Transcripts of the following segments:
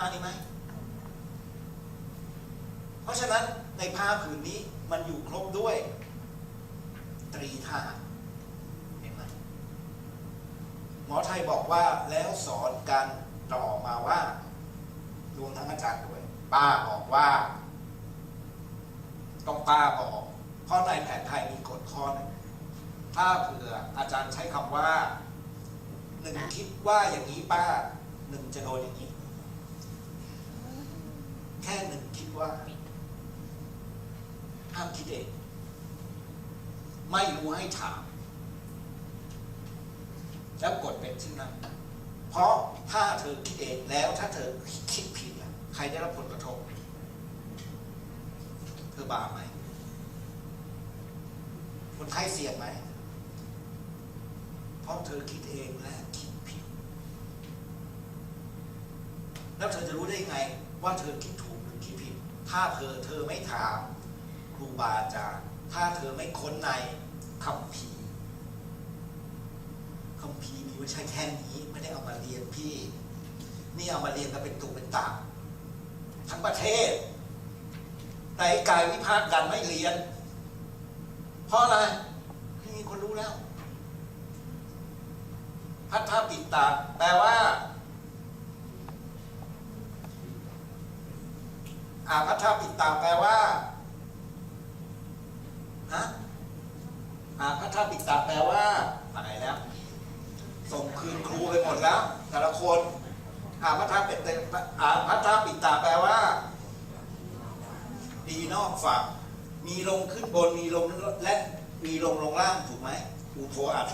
อันนี้ไหมเพราะฉะนั้นในผ้าผืนนี้มันอยู่ครบด้วย ตรีธาตุเห็นไหมหมอไทยบอกว่าแล้วสอนกันต่อมาว่ารวมทั้งอาจารย์ด้วย ป้าบอกว่าต้องป้าบอกเพราะในแผนไทยมีกฎข้อหนึ่งถ้าเผื่ออาจารย์ใช้คำว่าหนึ่งคิดว่าอย่างนี้ป้าหนึ่งจะโดนอย่างนี้ แค่หนึ่งคิดว่าห้ามคิดเองไม่รู้ให้ถาม แล้วกดเป็นชื่นั้นเพราะถ้าเธอคิดเองแล้วถ้าเธอคิดผิดใครได้รับผลกระทบเธอบาปไหมคนไข้เสี่ยงไหมเพราะเธอคิดเองและคิดผิด แล้วเธอจะรู้ได้ไง ว่าเธอคิดถูกหรือคิดผิด ถ้าเธอเธอไม่ถามครูบาอาจารย์ ถ้าเธอไม่ค้นในคำพีคำพีมีไว้ใช้แค่นี้ ไม่ได้เอามาเรียนพี่ นี่เอามาเรียนกันเป็นตุเป็นตาทั้งประเทศ แต่กายวิพากษ์กันไม่เรียน เพราะอะไรไม่มีคนรู้แล้ว พัทธปิดตาแปลว่า อาพัทธปิตาแปลว่าฮะอาพัทธปิตาแปลว่าอะไรแล้ว ส่งคืนครูไปหมดแล้ว แต่ละคนอาพัทธปิตาอาพัทธปิตาแปลว่า ดีนอกฝั่งมีลงขึ้นบนมีลงและมีลงลงล่างถูกไหมอุโทอัต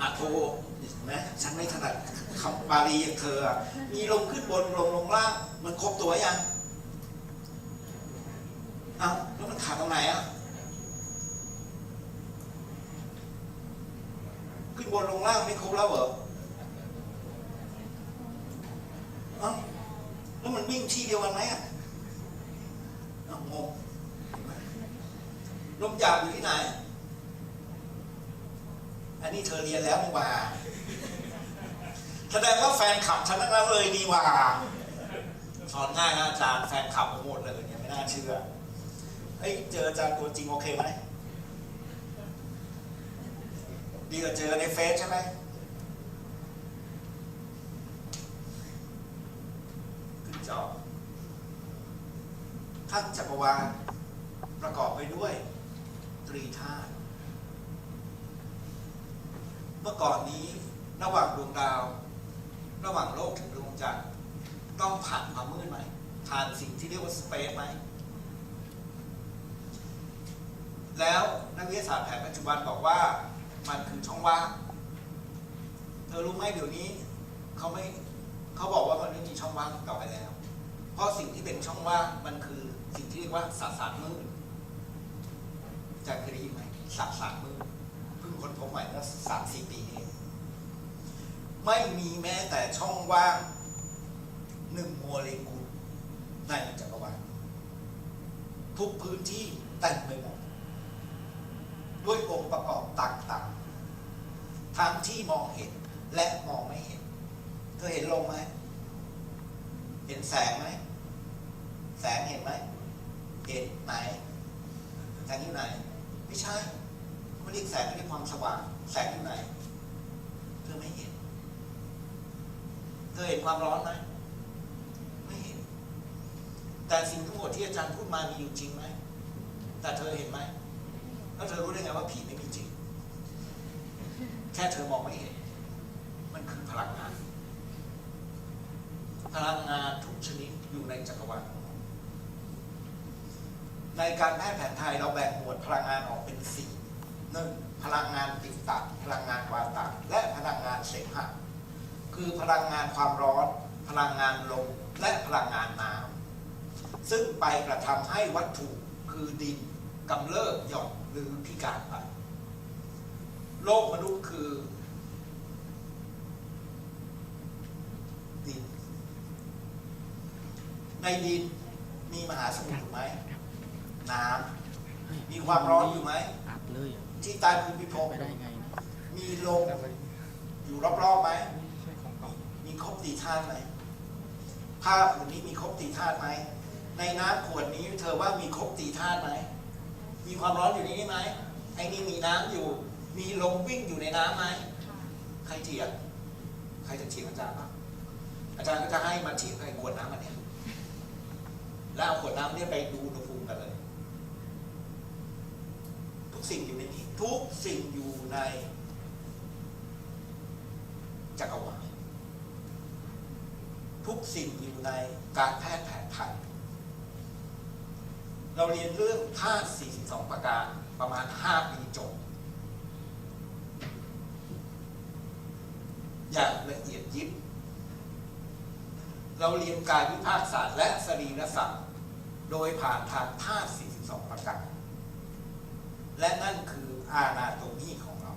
อัตโทนไหมฉันไม่ถนัดคำบาลีอย่างเธอ มีลงขึ้นบนลงลงล่าง มันครบตัวยัง อ้าแล้วมันขาดตรงไหนอะขึ้นบนลงล่างไม่ครบแล้วเหรอเอ้าแล้วมันวิ่งที่เดียวกันไหมอะเอ้างงลมหยาบอยู่ที่ไหน อันนี้เธอเรียนแล้วนี่หว่าแสดงว่าแฟนขับฉันนั้นเลยนี่หว่าสอนง่ายนะอาจารย์แฟนขับหมดเลยเนี่ยไม่น่าเชื่อ เฮ้ยเจออาจารย์ตัวจริงโอเคไหมดีกว่าเจอในเฟซใช่ไหมขึ้นจอทั้งจักรวาลประกอบไปด้วย ตรีธาตุเมื่อก่อนนี้ระหว่างดวงดาว ระหว่างโลกถึงดวงจันทร์ต้องผ่านความมืดไหมผ่านสิ่งที่เรียกว่าสเปซไหม แล้วนักวิทยา ศาสตร์แผนปันบอกว่ามันคือช่องว่าง เธอรู้ไหมเดี๋ยวนี้เขาไม่เขาบอกว่ามันไม่มีช่องว่างต่อไปแล้ว เพราะสิ่งที่เป็นช่องว่างมันคือสิ่งที่เรียกว่าสสารมืดจะเคยได้ยินไหมสสารมืดเพิ่งค้นพบใหม่เมื่อสามสี่ปีนี้เองไม่มีแม้แต่ช่องว่างหนึ่งโมเลกุลในจักรวาลทุกพื้นที่เต็มไปหมด ด้วยองค์ประกอบต่างๆ ทั้งที่มองเห็นและมองไม่เห็น เธอเห็นลมไหม เห็นแสงไหม แสงเห็นไหม เห็นไหน แสงอยู่ไหน ไม่ใช่ไม่เรียกแสงเรียกความสว่าง แสงอยู่ไหน เธอไม่เห็น เธอเห็นความร้อนไหม ไม่เห็น แต่สิ่งทั้งหมดที่อาจารย์พูดมามีอยู่จริงไหม แต่เธอเห็นไหม แล้วเธอรู้ได้ไงว่าผีไม่มีจริง แค่เธอมองไม่เห็น มันคือพลังงาน พลังงานทุกชนิดอยู่ในจักรวาล ในการแพทย์แผนไทยเราแบ่งหมวดพลังงานออกเป็นสี่หนึ่งพลังงานติดตะพลังงานวาตะและพลังงานเสมหะคือพลังงานความร้อน พลังงานลมและพลังงานน้ำซึ่งไปกระทำให้วัตถุคือดินกำเริบหย่อน หรือพิการไป โลกมนุษย์คือ ดิน ในดินมีมหาสมุทรอยู่ไหม น้ำมีความร้อนอยู่ไหม ที่ใต้พื้นพิภพมีลมอยู่รอบๆไหม มีครบตีธาตุไหมผ้าผืนนี้มีครบตีธาตุไหม ในน้ำขวดนี้เธอว่ามีครบตีธาตุไหม มีความร้อนอยู่ในนี้ไหมไอ้นี่มีน้ำอยู่ มีลมวิ่งอยู่ในน้ำไหมใครเถียงใครจะเถียงอาจารย์บ้างอาจารย์ก็จะให้มาเถียงกับไอ้ขวดน้ำอันเนี้ยแล้วเอาขวดน้ำเนี่ยไปดูอุณหภูมิกันเลย ทุกสิ่งอยู่ในนี้ทุกสิ่งอยู่ในจักรวาลทุกสิ่งอยู่ในการแพทย์แผนไทย เราเรียนเรื่องธาตุ42 ประการประมาณ 5 ปีจบ อย่างละเอียดยิบ เราเรียนกายวิภาคศาสตร์และสรีรศาสตร์โดยผ่านทางธาตุ42 ประการและนั่นคืออาณาโตมีของเรา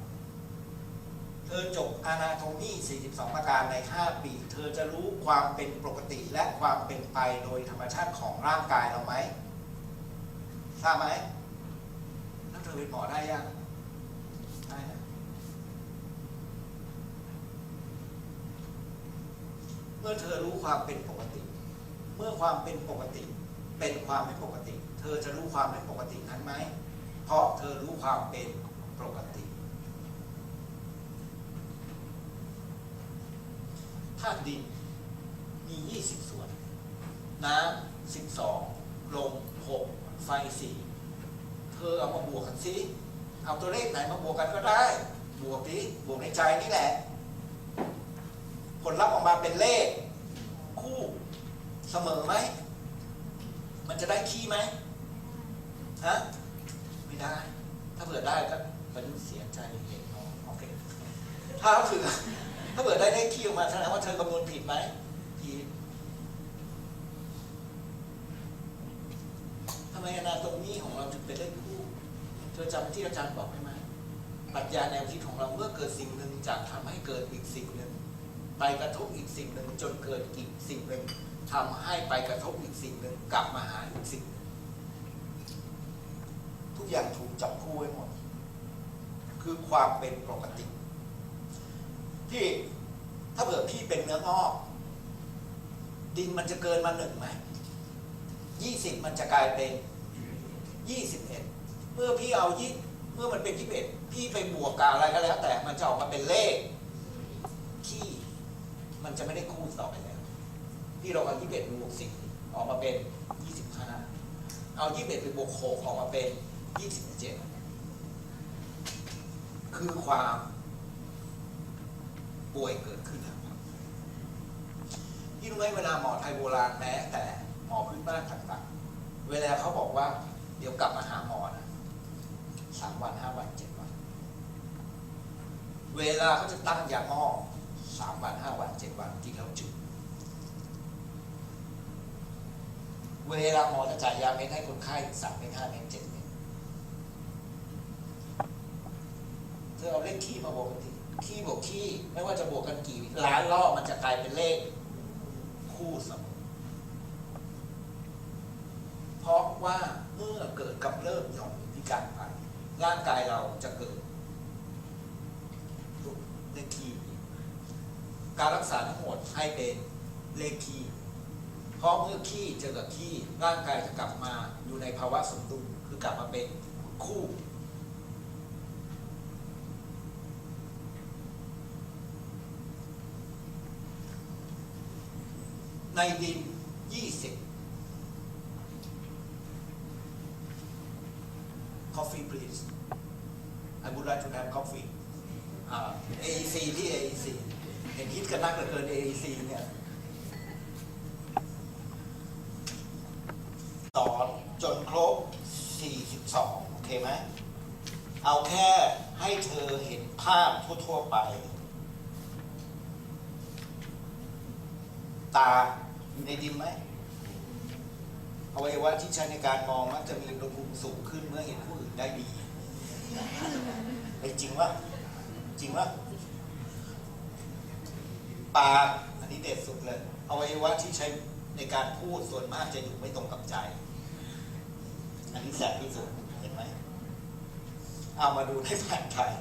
เธอจบอาณาโตมี42 ประการใน 5 ปี เธอจะรู้ความเป็นปกติและความเป็นไปโดยธรรมชาติของร่างกายเราไหม ทราบไหมแล้วเธอเป็นหมอได้ยังได้นะเมื่อเธอรู้ความเป็นปกติ เมื่อความเป็นปกติ เป็นความไม่ปกติ เธอจะรู้ความไม่ปกตินั้นไหม เพราะเธอรู้ความเป็นปกติธาตุดินมี 20 ส่วน น้ำ12 ลม 6 ไฟ4เธอเอามาบวกกันสิเอาตัวเลขไหนมาบวกกันก็ได้ บวกดิบวกในใจนี่แหละ ผลลัพธ์ออกมาเป็นเลข คู่เสมอไหม มันจะได้คีย์ไหมฮะไม่ได้ ถ้าเผื่อได้ก็มันเสียใจเห็นน้องโอเคถ้าเผื่อถ้าเผื่อได้เลขคีย์ออกมาแสดงว่าเธอคำนวณผิดไหมผิดทำไมอ นาโตมีของเราถึงเป็นเลขคู่ เธอจำที่อาจารย์บอกได้ไหมปรัชญาแนวคิดของเราเมื่อเกิดสิ่งหนึ่งจะทำให้เกิดอีกสิ่งหนึ่งไปกระทบอีกสิ่งหนึ่งจนเกิดอีกสิ่งหนึ่งทำให้ไปกระทบอีกสิ่งหนึ่งกลับมาหาอีกสิ่ง ทุกอย่างถูกจับคู่ไว้หมด คือความเป็นปกติที่ถ้าเกิดพี่เป็นเนื้องอก ดินมันจะเกินมาหนึ่งไหมยี่สิบมันจะกลายเป็น ยี่สิบเอ็ดเมื่อพี่เอายี่เมื่อมันเป็นยี่สิบเอ็ดพี่ไปบวกกับอะไรก็แล้ว แต่มันจะออกมาเป็นเลขที่มันจะไม่ได้คู่ต่อไปแล้วที่เราเอายี่สิบเอ็ดบวกสิออกมาเป็นยี่สิบห้าเอายี่สิบเอ็ดไปบวกหกออกมาเป็นยี่สิบเจ็ดคือความป่วยเกิดขึ้นครับที่รู้ไหมเวลาหมอไทยโบราณแม้แต่หมอพื้นบ้านต่างๆ เวลาเขาบอกว่า ดี๋ยวกลับมาหาหมอนะสามวันห้าวันเจ็ดวัน เวลาเขาจะตั้งยาหม้อสามวันห้าวันเจ็ดวันกินแล้วจุด เวลาหมอจะจ่ายยาเม็ดให้คนไข้สามเม็ดห้าเม็ดเจ็ดเม็ดเธอเอาเลขขี้มาบวกกันทีขี้บวกขี้ไม่ว่าจะบวกกันกี่ล้านรอบมันจะกลายเป็นเลข คู่เสมอเพราะว่า เมื่อเกิดกำเริบหย่อนพิการไปร่างกายเราจะเกิดเลคีการรักษาทั้งหมดให้เป็นเลคีเพราะเมื่อคีย์เจอกับคีย์ร่างกายจะกลับมาอยู่ในภาวะสมดุลคือกลับมาเป็นคู่ในดิน 20 coffee please I would like to have coffee AEC ที่ AEC เห็นคิดกันนักเหลือเกิน AEC เนี่ยสอนจนครบ 42 โอเคไหม เอาแค่ให้เธอเห็นภาพทั่ว ๆ ไป ตาอยู่ในดินไหม อวัยวะที่ใช้ในการมองมักจะมีอุณหภูมิสูงขึ้นเมื่อเห็นผู้อื่นได้ดีเป็นจริงวะจริงวะปากอันนี้เด็ดสุดเลยอวัยวะที่ใช้ในการพูดส่วนมากจะอยู่ไม่ตรงกับใจ อันนี้แสบที่สุดเห็นไหมเอามาดูในแผนไทย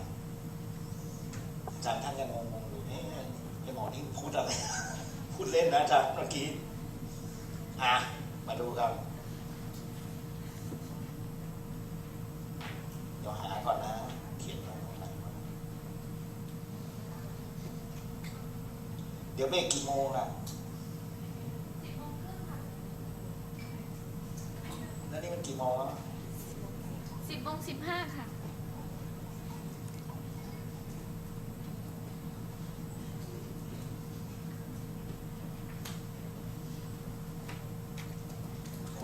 อาจารย์ท่านยังงงๆอยู่เอ๊ะไอหมอนี่พูดอะไร พูดเล่นนะอาจารย์เมื่อกี้อะ มาดูกันเดี๋ยวหาก่อนนะเขียนไว้ตรงไหนเดี๋ยวเบรกกี่โมงอะแล้วนี่มันกี่โมงแล้วสิบโมงสิบห้าค่ะ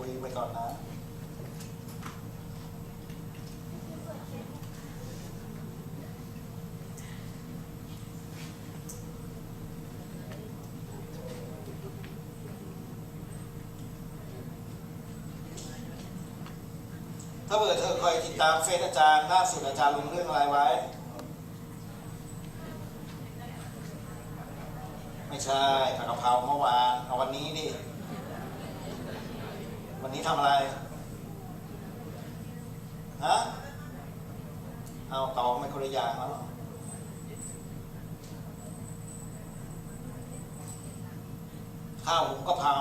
คุยไปก่อนนะถ้าเกิดเธอคอยติดตามเฟซอาจารย์ล่าสุดอาจารย์ลงเรื่องอะไรไว้ ไม่ใช่ผัดกะเพราเมื่อวานเอาวันนี้ดิ วันนี้ทำอะไร ฮะ เอาตองไม่คนละอย่างแล้วข้าวหุงกะเพรา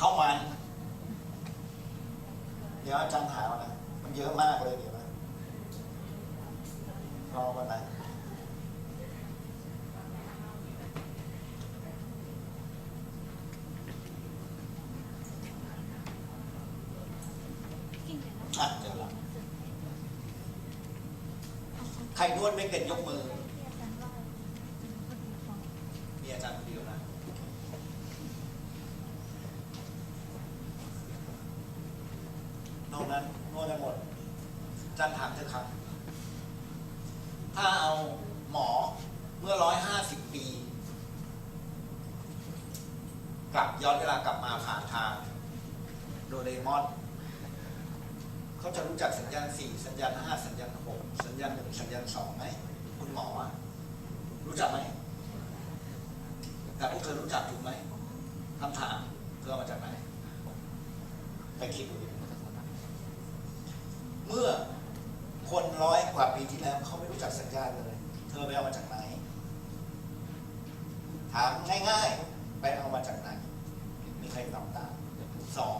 ข้าวมัน เดี๋ยวอาจารย์ถามนะ มันเยอะมากเลยเดี๋ยวนะรอวันไหน อะเจอแล้ว ใครนวดไม่เป็นยกมือ มีอาจารย์คนเดียวนะ นอกนั้นนวดได้หมดอาจารย์ถามเถอะครับ ถ้าเอาหมอเมื่อร้อยห้าสิบปี กลับย้อนเวลากลับมาผ่านทาง โดเรมอน เขาจะรู้จักสัญญาณสี่สัญญาณห้าสัญญาณหกสัญญาณหนึ่งสัญญาณสองไหมคุณหมออะรู้จักไหมแต่พวกเธอรู้จักถูกไหมคำถามเธอมาจากไหนไปคิดดูดิเมื่อคนร้อยกว่าปีที่แล้วเขาไม่รู้จักสัญญาณเลย เธอไปเอามาจากไหน ถามง่ายๆ ไปเอามาจากไหน มีใครตอบตามสอง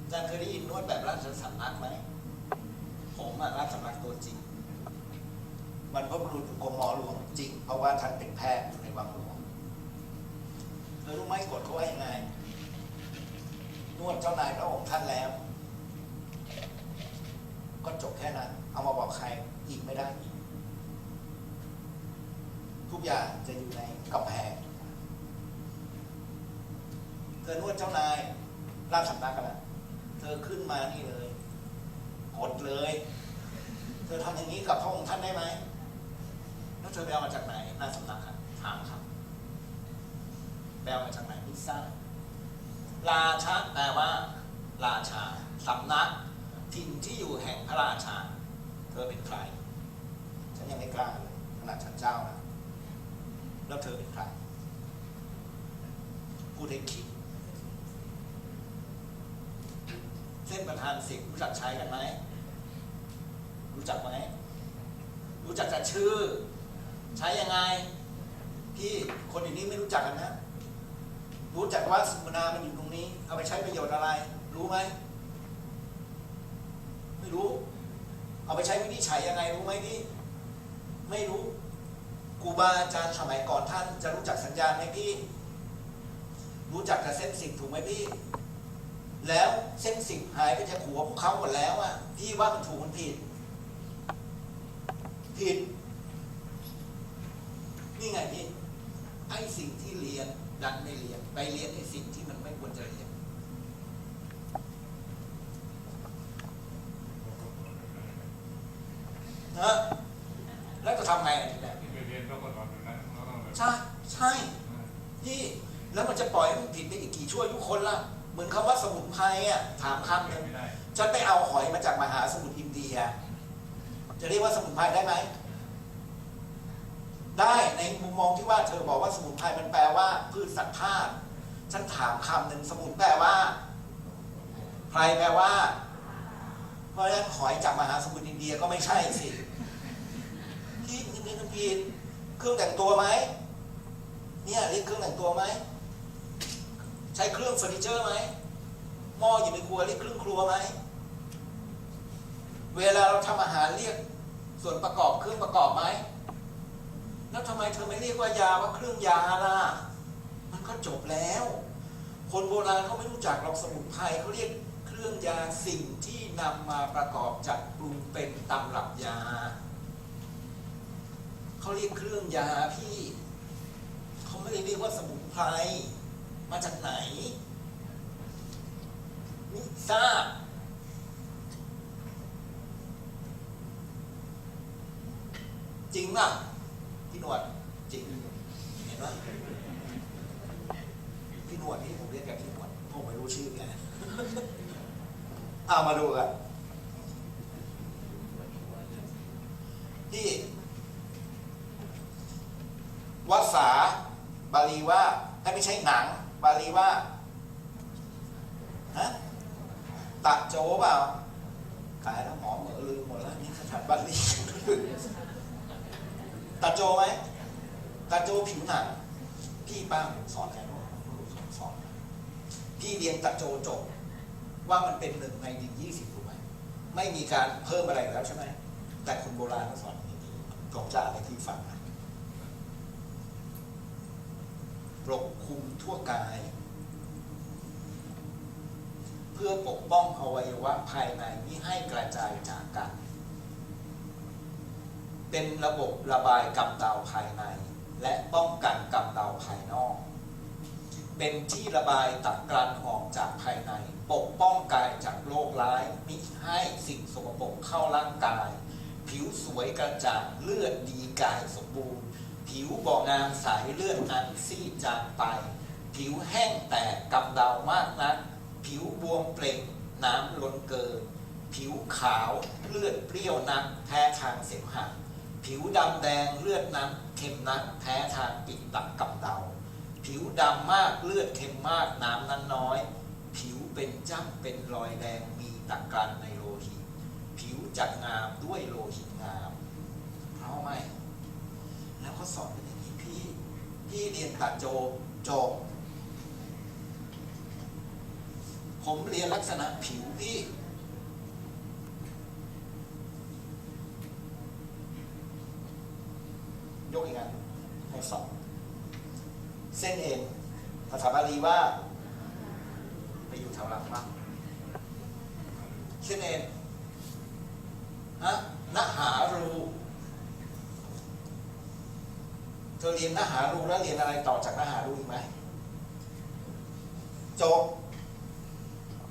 อาจารย์เคยได้ยินนวดแบบราชสำนักไหม ผมอะราชสำนักตัวจริง มันก็บรุษกรมหมอหลวงจริง เพราะว่าท่านเป็นแพทย์อยู่ในวังหลวงเธอรู้ไหมกฎเขาว่ายังไง นวดเจ้านายพระองค์ท่านแล้ว ก็จบแค่นั้น เอามาบอกใครอีกไม่ได้อีก ทุกอย่างจะอยู่ในกำแพง เธอนวดเจ้านายราชสำนักกันนะ เธอขึ้นมานี่เลย กดเลย เธอทำอย่างนี้กับพระองค์ท่านได้ไหมแล้วเธอไปเอามาจากไหนหน้าสำนักครับถามครับไปเอามาจากไหนไม่ทราบราชาแปลว่า ราชาสำนักถิ่นที่อยู่แห่งพระราชา เธอเป็นใคร ฉันยังไม่กล้าเลยขนาดฉันเจ้านะแล้วเธอเป็นใครพูดให้คิด เส้นประธานสิบรู้จักใช้กันไหม รู้จักไหม รู้จักแต่ชื่อ ใช้ยังไง พี่คนอย่างนี้ไม่รู้จักกันนะ รู้จักว่าสมุนามันอยู่ตรงนี้ เอาไปใช้ประโยชน์อะไร รู้ไหม ไม่รู้ เอาไปใช้วินิจฉัยยังไงรู้ไหมพี่ ไม่รู้ครูบาอาจารย์สมัยก่อนท่านจะรู้จักสัญญาณไหมพี่ รู้จักแต่เส้นสิบถูกไหมพี่ แล้วเส้นสิบหายไปจากหัวพวกเขาหมดแล้วอะพี่ว่ามันถูกมันผิด ผิด นี่ไงพี่ไอ้สิ่งที่เรียนดันไม่เรียน ไปเรียนไอ้สิ่งที่มันไม่ควรจะเรียนนะแล้วจะทำไงอะทีแรกที่ไปเรียนก็กดอนอยู่นะเราต้องแบบใช่ใช่พี่แล้วมันจะปล่อยให้มันผิดไปอีกกี่ชั่วอายุคนล่ะ เหมือนคำว่าสมุนไพรอะถามคำหนึ่งไม่ได้ฉันไปเอาหอยมาจากมหาสมุทรอินเดีย จะเรียกว่าสมุนไพรได้ไหม ได้ในมุมมองที่ว่าเธอบอกว่าสมุนไพรมันแปลว่า พืชสัตว์ธาตุฉันถามคำหนึ่งสมุนแปลว่าไพรแปลว่า เพราะฉะนั้นหอยจากมหาสมุทรอินเดียก็ไม่ใช่สิพี่นี่นี่ผิดเครื่องแต่งตัวไหมเนี่ยเรียกเครื่องแต่งตัวไหมใช้เครื่องเฟอร์นิเจอร์ไหมหม้ออยู่ในครัวเรียกเครื่องครัวไหมเวลาเราทำอาหารเรียกส่วนประกอบเครื่องประกอบไหมแล้วทำไมเธอไม่เรียกว่ายาว่าเครื่องยาล่ะมันก็จบแล้ว คนโบราณเขาไม่รู้จักหรอกสมุนไพรเขาเรียกเครื่องยาสิ่งที่นำมาประกอบจัดปรุงเป็นตำรับยาเขาเรียกเครื่องยาพี่เขาไม่ได้เรียกว่าสมุนไพร มาจากไหนไม่ทราบจริงป่ะพี่หนวดจริงเห็นไหมพี่หนวดนี่ผมเรียกแกพี่หนวดผมไม่รู้ชื่อแกเอามาดูกันที่วัสสาบาลีว่าถ้าไม่ใช่หนัง บาลีว่าฮะตัดโจเปล่าขายแล้วหมอเหมือลืมหมดแล้วนี่ขนาดบาลีตัดโจไหมตัดโจผิวหนังพี่ป้าผมสอนแกด้วยสอนพี่เรียนตัดโจจบว่ามันเป็นหนึ่งในดินยี่สิบถูกไหมไม่มีการเพิ่มอะไรแล้วใช่ไหมแต่คนโบราณเขาสอนอย่างนี้ผมจะอ่านให้พี่ฟังนะ ปกคลุมทั่วกาย เพื่อปกป้องอวัยวะภายในไม่ให้กระจายจากกัน เป็นระบบระบายกำเดาภายใน และป้องกันกำเดาภายนอก เป็นที่ระบายตักกรันออกจากภายใน ปกป้องกายจากโรคร้ายมิให้สิ่งสกปรกเข้าร่างกาย ผิวสวยกระจ่างเลือดดีกายสมบูรณ์ ผิวบ่องามใสเลือดนั้นซีดจางไป ผิวแห้งแตกกำเดามากนัก ผิวบวมเปล่งน้ำล้นเกิน ผิวขาวเลือดเปรี้ยวนัก แพ้ทางเสมหะผิวดำแดงเลือดนักเค็มนักแพ้ทางปิดตักกำเดา ผิวดำมากเลือดเค็มมากน้ำนั้นน้อย ผิวเป็นจ้ำเป็นรอยแดงมีตะกรันในโลหิต ผิวจัดงามด้วยโลหิตงามเพราะไม่ แล้วก็สอนเป็นอย่างนี้พี่ พี่เรียน ตัดโจจบผมเรียนลักษณะผิวพี่ ยกอีกอันให้สองเส้นเอ็นภาษาบาลีว่า ไปอยู่แถวหลังบ้างเส้นเอ็นฮะนหารู เธอเรียนนหาร แล้วเรียนอะไรต่อจากนหารูอีกไหมจบ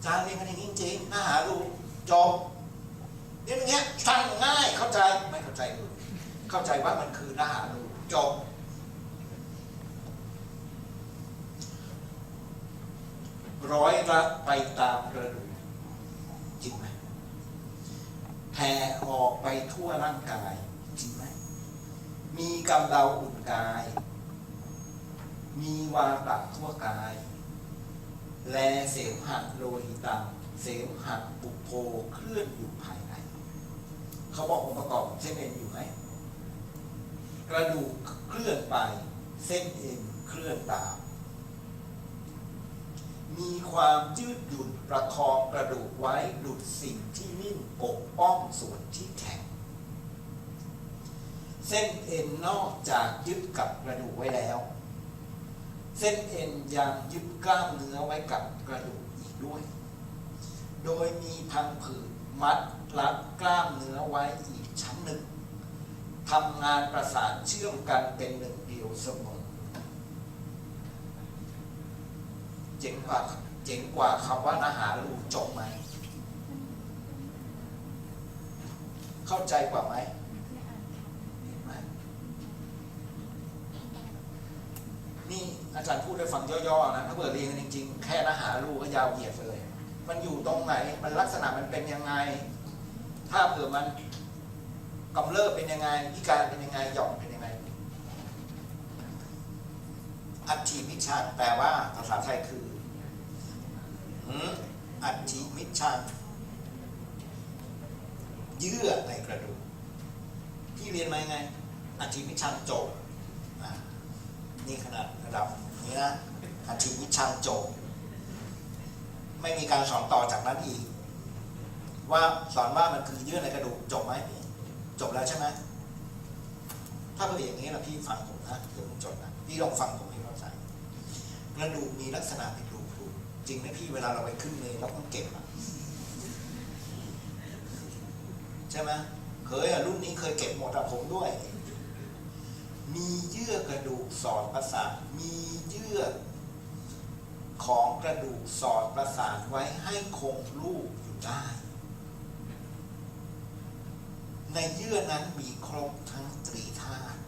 จานเรียนกันอย่างนี้จริงๆนหารูจบเรียนอย่างเงี้ยฟังง่ายเข้าใจไม่เข้าใจเลยเข้าใจว่ามันคือนหารูจบร้อยรัดไปตามกระดูกจริงไหมแผ่ออกไปทั่วร่างกายจริงไหมมีกำเดาอุ่นกาย มีวาตะทั่วกาย แลเสมหัดโลหิตังเสมหัดปุโพเคลื่อนอยู่ภายใน เขาบอกองค์ประกอบเส้นเอ็นอยู่ไหมกระดูกเคลื่อนไป เส้นเอ็นเคลื่อนตาม มีความยืดหยุ่นประคองกระดูกไว้ดุดสิ่งที่นิ่งปกป้องส่วนที่แข็ง เส้นเอ็นนอกจากยึดกับกระดูกไว้แล้ว เส้นเอ็นยังยึดกล้ามเนื้อไว้กับกระดูกอีกด้วย โดยมีพังผืดมัดรัดกล้ามเนื้อไว้อีกชั้นหนึ่งทำงานประสานเชื่อมกันเป็นหนึ่งเดียวเสมอเจ๋งกว่าเจ๋งกว่าคำว่านาหารูจบไหม เข้าใจกว่าไหมเห็นไหมนี่ อาจารย์พูดให้ฟังย่อๆนะถ้าเผื่อเรียนกันจริง ๆ แค่นาหารูก็ยาวเหยียดเลย มันอยู่ตรงไหนมันลักษณะมันเป็นยังไง ถ้าเผื่อมันกำเริบเป็นยังไงพิการเป็นยังไงหย่อนเป็นยังไง อัตถิมิชชังแปลว่าภาษาไทยคืออัตถิมิชชังเยื่อในกระดูกพี่เรียนมายังไงอัตถิมิชชังจบ นี่ขนาดระดับนี้นะอาชีวิชังจบไม่มีการสอนต่อจากนั้นอีก ว่าสอนว่ามันคือเยื่อในกระดูกจบไหมพี่จบแล้วใช่ไหมถ้าเป็นอย่างนี้นะพี่ฟังผมนะเดี๋ยวผมจดนะพี่ลองฟังผมให้เข้าใจกระดูกมีลักษณะเป็นรูปรูจริงไหมพี่เวลาเราไปขึ้นเมนเราต้องเก็บอะใช่ไหมเคยอะรุ่นนี้เคยเก็บหมดอะผมด้วย มีเยื่อกระดูกสอดประสาท มีเยื่อ ของกระดูกสอดประสานไว้ให้คงรูปอยู่ได้ ในเยื่อนั้นมีครบทั้งตรีธาตุ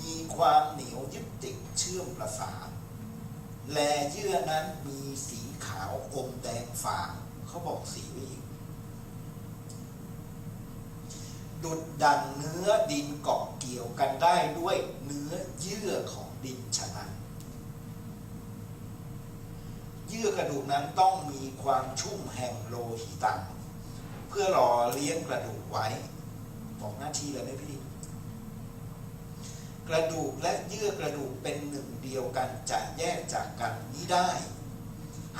มีความเหนียวยึดติดเชื่อมประสานและเยื่อนั้นมีสีขาวอมแดงฝางเขาบอกสีไว้อีก ดุดดังเนื้อดินเกาะเกี่ยวกันได้ด้วยเนื้อเยื่อของดินฉะนั้น เยื่อกระดูกนั้นต้องมีความชุ่มแห่งโลหิตัง เพื่อหล่อเลี้ยงกระดูกไว้ บอกหน้าที่เลยไหมพี่กระดูกและเยื่อกระดูกเป็นหนึ่งเดียวกันจะแยกจากกันนี้ได้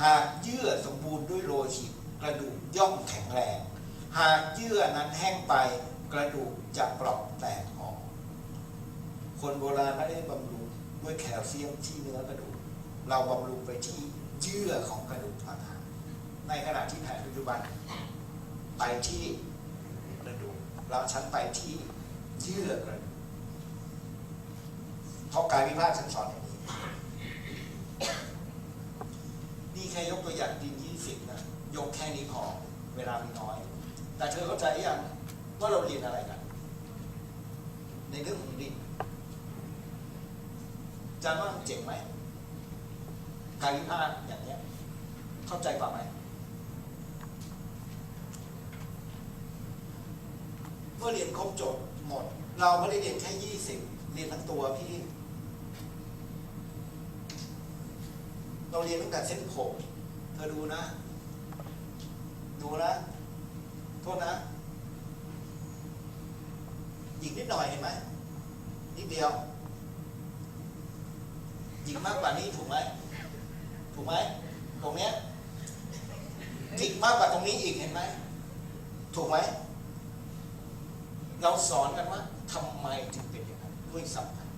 หากเยื่อสมบูรณ์ด้วยโลหิตกระดูกย่อมแข็งแรง หากเยื่อนั้นแห้งไป กระดูกจะเปราะแตกออก คนโบราณไม่ได้บำรุงด้วยแคลเซียมที่เนื้อกระดูก เราบำรุงไปที่เยื่อของกระดูกต่างหากในขณะที่แผนปัจจุบันไปที่กระดูกเราชั้นไปที่เยื่อกระดูกเพราะกายวิภาคฉันสอนอย่างนี้ นี่แค่ยกตัวอย่างดินยี่สิบนะ ยกแค่นี้พอ เวลามีน้อย แต่เธอเข้าใจยัง ว่าเราเรียนอะไรกัน ในเรื่องของดินอาจารย์ว่ามันเจ๋งไหมกายวิภาคอย่างเนี้ย เข้าใจป่ะไหมเมื่อเรียนครบจบหมด เราไม่ได้เรียนแค่ยี่สิบเรียนทั้งตัวพี่ เราเรียนตั้งแต่เส้นผมเธอดูนะ ดูนะ โทษนะ อีกนิดหน่อยเห็นไหมนิดเดียวอีกมากกว่านี้ถูกไหมถูกไหมตรงเนี้ยจิกมากกว่าตรงนี้อีกเห็นไหมถูกไหมเราสอนกันว่าทำไมถึงเป็นอย่างนั้นด้วยสัมพันธ์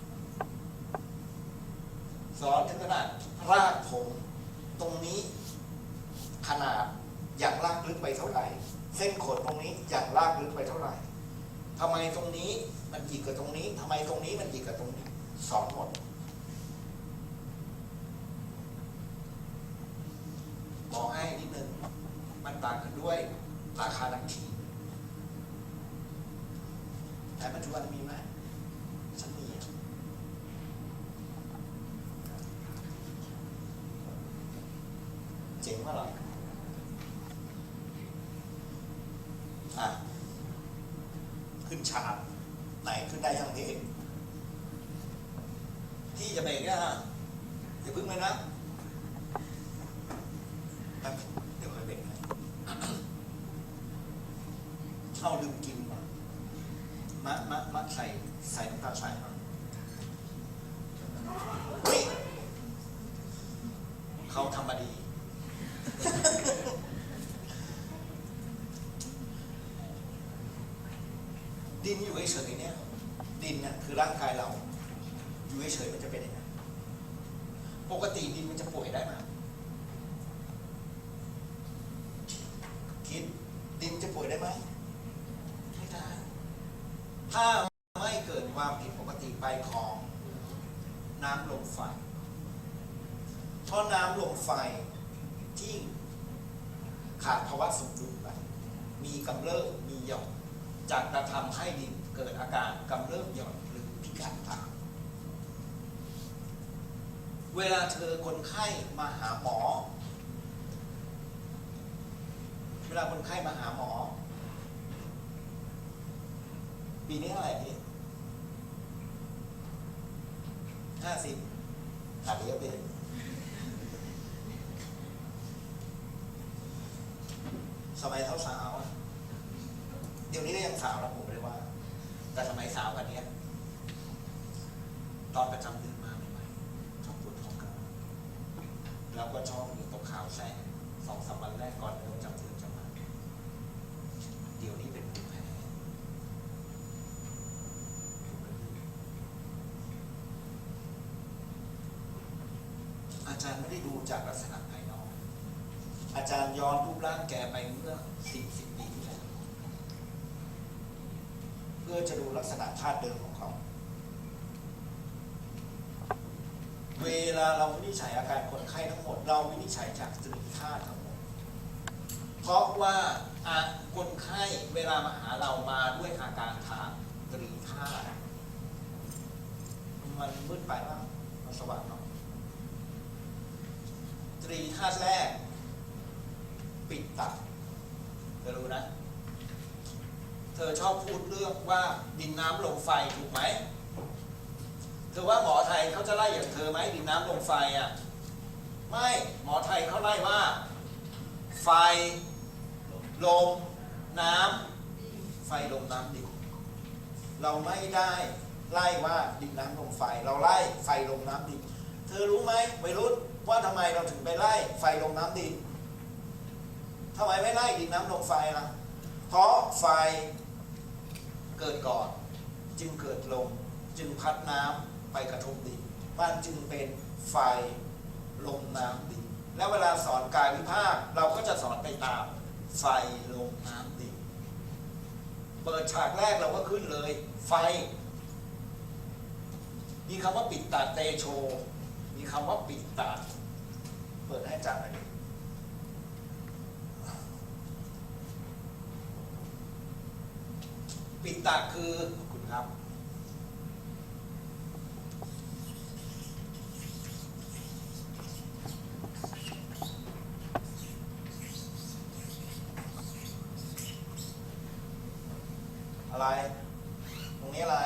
สอนถึงขนาดรากผมตรงนี้ขนาดอย่างลากลึกไปเท่าไหร่ เส้นขนตรงนี้อย่างลากลึกไปเท่าไหร่ ทำไมตรงนี้มันหยิกกับตรงนี้ทำไมตรงนี้มันหยิกกับตรงนี้สอนหมด บอกให้นิดนึง มันต่างกันด้วยราคาดังที แต่ปัจจุบันมีไหมฉันมีอะเจ๋งมากหรออะ ขึ้นชาร์ตไหนขึ้นได้ยังพี่ที่จะเบรกเนี่ยฮะอย่าพึ่งเลยนะแป๊บเดี๋ยวค่อยเบรกให้ เอาลืมกินว่ะมะมะมะใส่ใส่น้ำตาลใส่มาเฮ้ยเขาทำมาดี ดินอยู่เฉยๆเนี่ย ดินน่ะคือร่างกายเรา อยู่เฉยๆมันจะเป็นยังไงปกติดินมันจะป่วยได้ไหมคิด ดินจะป่วยได้ไหมไม่ได้ ถ้าไม่เกิดความผิดปกติไปของน้ำลมไฟ เพราะน้ำลมไฟที่ขาดภาวะสมดุลไป มีกำเริบมีหย่อนจะกระทำให้ดินเกิดอาการกำเริบหย่อน การตาเวลาเธอคนไข้มาหาหมอ เวลาคนไข้มาหาหมอ ปีนี้เท่าไหร่พี่ห้าสิบขาดเยอะไปสมัยเท่าสาวอะเดี๋ยวนี้ก็ยังสาวนะผมไม่ได้ว่า แต่สมัยสาวกันเนี้ย อนประจำเดือนมาใหม่ๆชอบปวดท้องกันแล้วก็ชอบมีตกขาวแทรกสองสามวันแรกก่อนเริ่มประจำเดือนจะมาเดี๋ยวนี้เป็นภูมิแพ้อาจารย์ไม่ได้ดูจากลักษณะภายนอก อาจารย์ย้อนรูปร่างแกไปเมื่อสิบสิบปีที่แล้วเพื่อจะดูลักษณะธาตุเดิมของเขา เวลาเราวินิจฉัยอาการคนไข้ทั้งหมด เราวินิจฉัยจากตรีธาทั้งหมด เพราะว่าคนไข้เวลามาหาเรามาด้วยอาการทางตรีธามันมืดไปบ้างมันสว่างเนาะตรีธาแรก ปิดตับเธอรู้นะ เธอชอบพูดเรื่องว่าดินน้ำลมไฟถูกไหม อว่าหมอไทยเขาจะไล่อย่างเธอไหมดินน้ำลมไฟอะ ไม่หมอไทยเขาไล่ว่า ไฟลมน้ำไฟลมน้ำดินเราไม่ได้ไล่ว่าดินน้ำลมไฟ เราไล่ไฟลมน้ำดินเธอรู้ไหมวัยรุ่นว่าทำไมเราถึงไปไล่ไฟลมน้ำดินทำไมไม่ไล่ดินน้ำลมไฟล่ะ เพราะไฟเกิดก่อน จึงเกิดลมจึงพัดน้ำ ไปกระทบดินมันจึงเป็นไฟลมน้ำดินแล้วเวลาสอนกายวิภาคเราก็จะสอนไปตามไฟลมน้ำดินเปิดฉากแรกเราก็ขึ้นเลย ไฟ มีคำว่าปิดตาเตโช มีคำว่าปิดตา เปิดให้จารย์หน่อยปิดตาคือขอบคุณครับ อะไร ตรงนี้อะไร